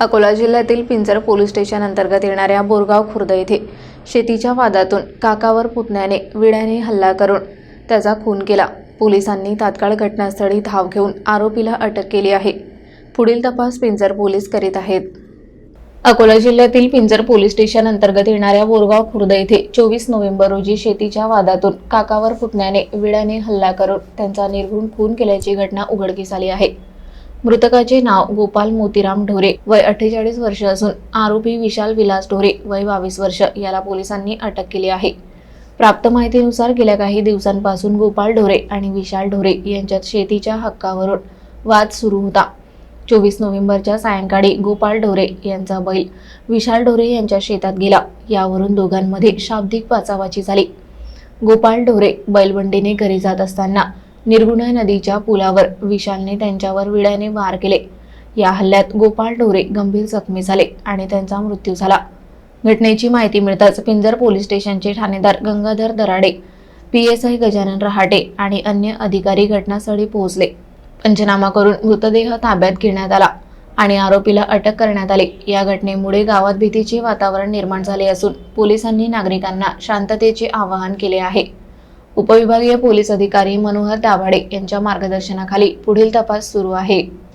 अकोला जिल्ह्यातील पिंजर police station अंतर्गत येणाऱ्या बोरगाव खुर्द येथे शेतीच्या वादातून काकावर पुतण्याने विड्याने हल्ला करून त्याचा खून केला. पोलिसांनी तात्काळ घटनास्थळी धाव घेऊन आरोपीला अटक केली आहे. पुढील तपास पिंजर पोलीस करीत आहेत. अकोला जिल्ह्यातील पिंजर पोलीस स्टेशन अंतर्गत येणाऱ्या बोरगाव खुर्द येथे चोवीस नोव्हेंबर रोजी शेतीच्या वादातून काकावर पुतण्याने विड्याने हल्ला करून त्यांचा निर्घुण खून केल्याची घटना उघडकीस आली आहे. मृतकाचे नाव गोपाल मोतीराम ढोरे. वय अठ्ठेचाळीस वर्ष असून आरोपी विशाल विलास ढोरे वय बावीस वर्ष याला पोलिसांनी अटक केली आहे. प्राप्त माहितीनुसार गेल्या काही दिवसांपासून गोपाल ढोरे आणि विशाल ढोरे यांच्यात शेतीच्या हक्कावरून वाद सुरू होता. चोवीस नोव्हेंबरच्या सायंकाळी गोपाल ढोरे यांचा बैल विशाल ढोरे यांच्या शेतात गेला. यावरून दोघांमध्ये शाब्दिक वाचावाची झाली. गोपाल ढोरे बैलबंडीने घरी जात असताना निर्गुणा नदीच्या पुलावर विशालने त्यांच्यावर विड्याने वार केले. या हल्ल्यात गोपाल ढोरे गंभीर जखमी झाले आणि त्यांचा मृत्यू झाला. घटनेची माहिती मिळताच पिंजर पोलीस स्टेशनचे ठाणेदार Gangadhar Darade P S I Gajanan Rahate आणि अन्य अधिकारी घटनास्थळी पोहोचले. पंचनामा करून मृतदेह ताब्यात घेण्यात आला आणि आरोपीला अटक करण्यात आली. या घटनेमुळे गावात भीतीचे वातावरण निर्माण झाले असून पोलिसांनी नागरिकांना शांततेचे आवाहन केले आहे. उपविभागीय पोलीस अधिकारी मनोहर दाभाडे यांच्या मार्गदर्शनाखाली पुढील तपास सुरू आहे.